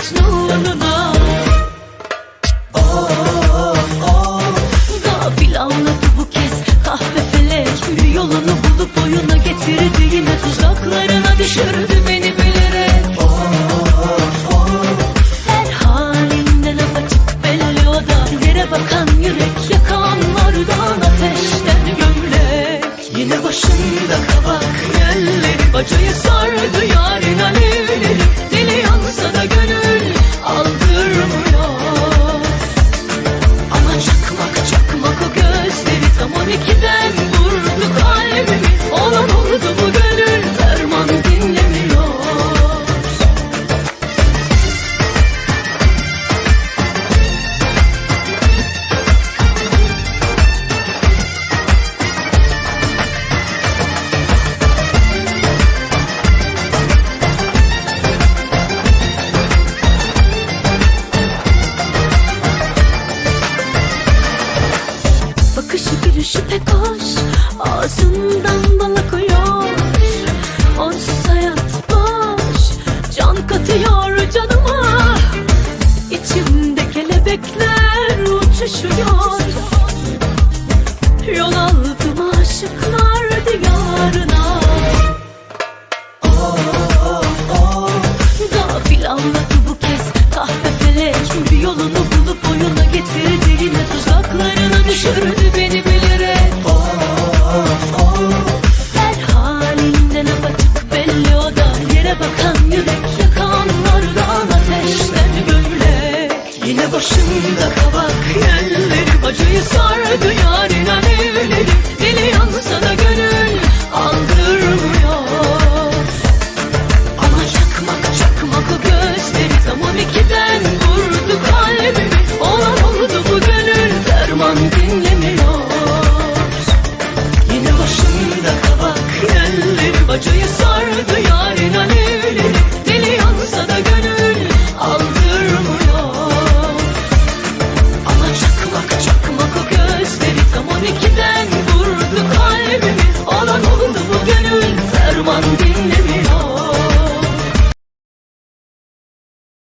Mecnun'a Of of. Daha planladı bu kez. Kahve felek Yolunu bulup oyuna getirdi yine tuzaklarına düşürdü beni bilerek. Of of Her halinden apaçık belal oda Yere bakan yürek yakanlardan ateşten gömlek. Yine başında kabak yelleri bacayı sardı. Pek hoş Ağzından bal akıyor Onsuz hayat boş. Can katıyor canıma. İçimde kelebekler uçuşuyor. Yol aldım aşıklar Yine başında kabak elleri Acıyı sardı yarın alevleri one day